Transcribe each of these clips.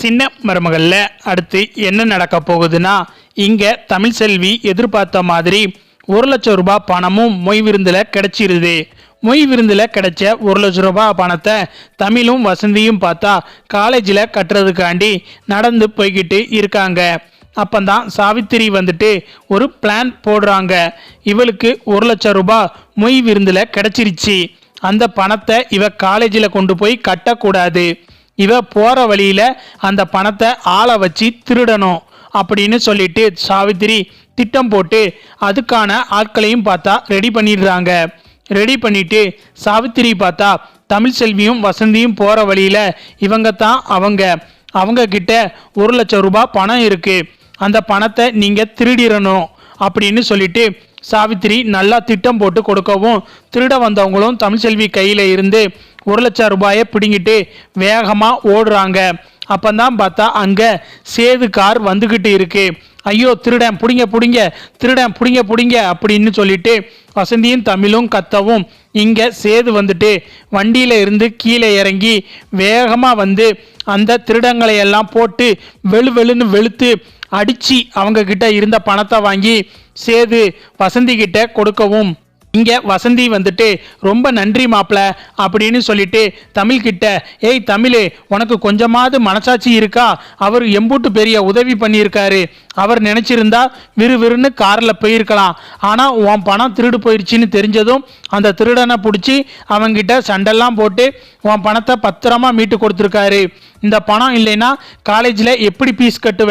சின்ன மருமகளில் அடுத்து என்ன நடக்க போகுதுன்னா இங்கே தமிழ் செல்வி எதிர்பார்த்த மாதிரி ஒரு லட்சம் ரூபாய் பணமும் மொய் விருந்தில் கிடைச்சிருது. மொய் விருந்தில் கிடைச்ச ஒரு லட்சம் ரூபாய் பணத்தை தமிழும் வசந்தியும் பார்த்தா காலேஜில் கட்டுறதுக்காண்டி நடந்து போய்கிட்டு இருக்காங்க. அப்பந்தான் சாவித்திரி வந்துட்டு ஒரு பிளான் போடுறாங்க. இவளுக்கு ஒரு லட்சம் ரூபாய் மொய் விருந்தில் கிடைச்சிருச்சு. அந்த பணத்தை இவ காலேஜில் கொண்டு போய் கட்டக்கூடாது. இவ போற வழியில அந்த பணத்தை ஆளை வச்சு திருடணும் அப்படின்னு சொல்லிட்டு சாவித்திரி திட்டம் போட்டு அதுக்கான ஆட்களையும் பார்த்தா ரெடி பண்ணிடுறாங்க. ரெடி பண்ணிட்டு சாவித்திரி பார்த்தா தமிழ் செல்வியும் வசந்தியும் போற வழியில இவங்க தான் அவங்க. அவங்க கிட்ட ஒரு லட்சம் ரூபாய் பணம் இருக்கு. அந்த பணத்தை நீங்க திருடிடணும் அப்படின்னு சொல்லிட்டு சாவித்திரி நல்லா திட்டம் போட்டு கொடுக்கவும் திருட வந்தவங்களும் தமிழ்செல்வி கையில இருந்து ஒரு லட்சம் ரூபாயை பிடுங்கிட்டு வேகமாக ஓடுறாங்க. அப்பந்தான் பார்த்தா அங்கே சேது கார் வந்துக்கிட்டு இருக்கு. ஐயோ திருடன் பிடிங்க பிடிங்க திருடன் பிடிங்க பிடிங்க அப்படின்னு சொல்லிட்டு வசந்தியும் தமிழும் கத்தவும் இங்கே சேது வந்துட்டு வண்டியில் இருந்து கீழே இறங்கி வேகமாக வந்து அந்த திருடங்களை எல்லாம் போட்டு வெளு வெளுன்னு வெளுத்து அடித்து அவங்கக்கிட்ட இருந்த பணத்தை வாங்கி சேது வசந்தி கிட்ட கொடுக்கவும் இங்கே வசந்தி வந்துட்டு ரொம்ப நன்றி மாப்ள அப்படின்னு சொல்லிட்டு தமிழ் கிட்ட ஏய் தமிழ் உனக்கு கொஞ்சமாவது மனசாட்சி இருக்கா? அவர் எம்பூட்டு பெரிய உதவி பண்ணியிருக்காரு. அவர் நினைச்சிருந்தா விறுவிறுன்னு காரில் போயிருக்கலாம். ஆனால் உன் பணம் திருடு போயிடுச்சின்னு தெரிஞ்சதும் அந்த திருடனை பிடிச்சி அவங்கிட்ட சண்டெல்லாம் போட்டு உன் பணத்தை பத்திரமா மீட்டு கொடுத்துருக்காரு. இந்த பணம் இல்லைன்னா காலேஜில் எப்படி ஃபீஸ் கட்டுவ?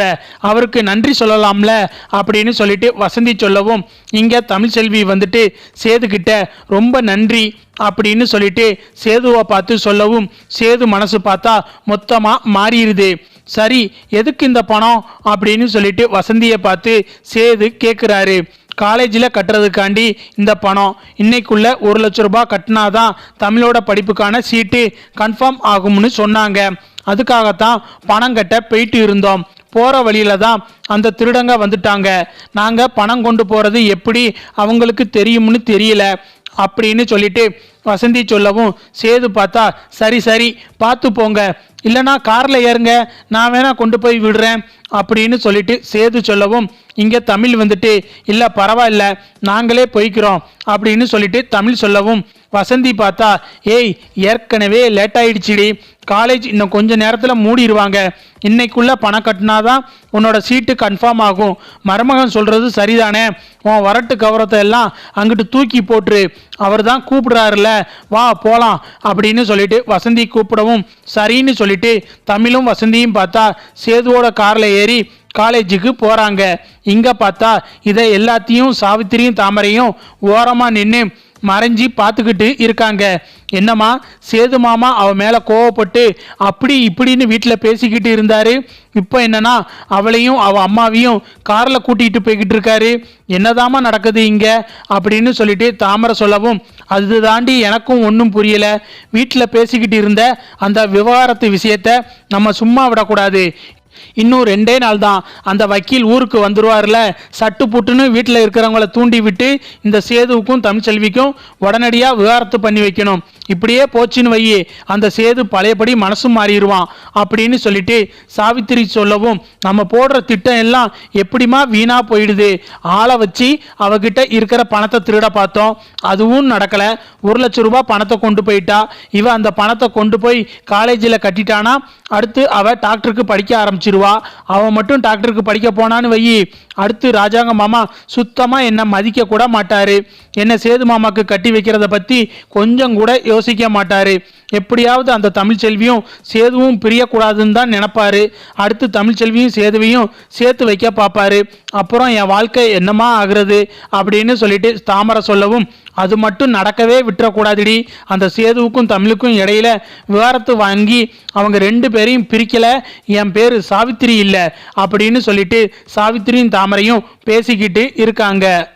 அவருக்கு நன்றி சொல்லலாம்ல அப்படின்னு சொல்லிட்டு வசந்தி சொல்லவும் இங்கே தமிழ்செல்வி வந்துட்டு சேதுக்கிட்ட ரொம்ப நன்றி அப்படின்னு சொல்லிட்டு சேதுவை பார்த்து சொல்லவும் சேது மனசு பார்த்தா மொத்தமாக மாறிடுது. சரி எதுக்கு இந்த பணம்? அப்படின்னு சொல்லிட்டு வசந்தியை பார்த்து சேது கேட்குறாரு காலேஜில் கட்டுறதுக்காண்டி இந்த பணம். இன்னைக்குள்ள ஒரு லட்ச ரூபாய் கட்டினாதான் தமிழோட படிப்புக்கான சீட்டு கன்ஃபார்ம் ஆகும்னு சொன்னாங்க. அதுக்காகத்தான் பணம் கட்ட போயிட்டு இருந்தோம். போகிற வழியில தான் அந்த திருடங்க வந்துட்டாங்க. நாங்கள் பணம் கொண்டு போகிறது எப்படி அவங்களுக்கு தெரியும்னு தெரியல. அப்படின்னு சொல்லிட்டு வசந்தி சொல்லவும் சேது பார்த்தா சரி சரி பார்த்து போங்க. இல்லைனா காரில் ஏறுங்க. நான் வேணா கொண்டு போய் விடுறேன். அப்படின்னு சொல்லிட்டு சேது சொல்லவும் இங்கே தமிழ் வந்துட்டு இல்லை பரவாயில்ல நாங்களே போய்க்கிறோம். அப்படின்னு சொல்லிட்டு தமிழ் சொல்லவும் வசந்தி பார்த்தா ஏய் ஏற்கனவே லேட் ஆயிடுச்சுடி. காலேஜ் இன்னும் கொஞ்சம் நேரத்தில் மூடிடுவாங்க இன்னைக்குள்ளே பணம் கட்டினாதான் உன்னோட சீட்டு கன்ஃபார்ம் ஆகும். மருமகன் சொல்கிறது சரிதானே? உன் வரட்டு கவரத்தை எல்லாம் அங்கிட்டு தூக்கி போட்டுரு. அவர் தான் கூப்பிடுறாருல வா போகலாம் அப்படின்னு சொல்லிட்டு வசந்தி கூப்பிடவும் சரின்னு சொல்லிட்டு தமிழும் வசந்தியும் பார்த்தா சேதுவோட காரில் ஏறி காலேஜுக்கு போகிறாங்க இங்கே பார்த்தா இதை எல்லாத்தையும் சாவித்திரியும் தாமரையும் ஓரமாக நின்று மறைஞ்சி பார்த்துக்கிட்டு இருக்காங்க. என்னம்மா சேது மாமா அவன் மேலே கோவப்பட்டு அப்படி இப்படின்னு வீட்டில் பேசிக்கிட்டு இருந்தார். இப்போ என்னன்னா அவளையும் அவள் அம்மாவையும் காரில் கூட்டிகிட்டு போய்கிட்டு இருக்காரு. என்னதாம்மா நடக்குது இங்கே? அப்படின்னு சொல்லிட்டு தாமரை சொல்லவும் அது தாண்டி எனக்கும் ஒன்றும் புரியலை. வீட்டில் பேசிக்கிட்டு இருந்த அந்த விவகாரத்து விஷயத்த நம்ம சும்மா விடக்கூடாது. இன்னும் ரெண்டே நாள் தான் அந்த வக்கீல் ஊருக்கு வந்துருவார்ல சட்டு புட்டுன்னு வீட்டில் இருக்கிறவங்கள தூண்டி விட்டு இந்த சேதுவுக்கும் தமிழ்ச்செல்விக்கும் உடனடியாக விவகாரத்து பண்ணி வைக்கணும். இப்படியே போச்சுன்னு வையே அந்த சேது பழையபடி மனசும் மாறிடுவான் அப்படின்னு சொல்லிட்டு சாவித்திரி சொல்லவும் நம்ம போடுற திட்டம் எல்லாம் எப்படிமா வீணா போயிடுது? ஆளை வச்சு அவகிட்ட இருக்கிற பணத்தை திருட பார்த்தோம். அதுவும் நடக்கலை. ஒரு லட்ச ரூபா பணத்தை கொண்டு போயிட்டா. இவ அந்த பணத்தை கொண்டு போய் காலேஜில் கட்டிட்டானா? அடுத்து அவ டாக்டருக்கு படிக்க ஆரம்பிச்சிருவா அவன் மட்டும் டாக்டருக்கு படிக்க போனான்னு வை அடுத்து ராஜாங்க மாமா சுத்தமாக என்னை மதிக்க கூட மாட்டாரு. என்னை சேது மாமாக்கு கட்டி வைக்கிறத பற்றி கொஞ்சம் கூட யோசிக்க மாட்டாரு. எப்படியாவது அந்த தமிழ் செல்வியும் சேதுவும் பிரியக்கூடாதுன்னு தான் நினப்பாரு. அடுத்து தமிழ் செல்வியும் சேதுவையும் சேர்த்து வைக்க பார்ப்பாரு. அப்புறம் என் வாழ்க்கை என்னமா ஆகுறது அப்படின்னு சொல்லிட்டு தாமரை சொல்லவும் அது மட்டும் நடக்கவே விட்டுறக்கூடாதுடி. அந்த சேதுவுக்கும் தமிழுக்கும் இடையில விவரத்து வாங்கி அவங்க ரெண்டு பேரையும் பிரிக்கல. என் பேர் சாவித்திரி இல்லை. அப்படின்னு சொல்லிட்டு சாவித்திரியும் தாமரையும் பேசிக்கிட்டு இருக்காங்க.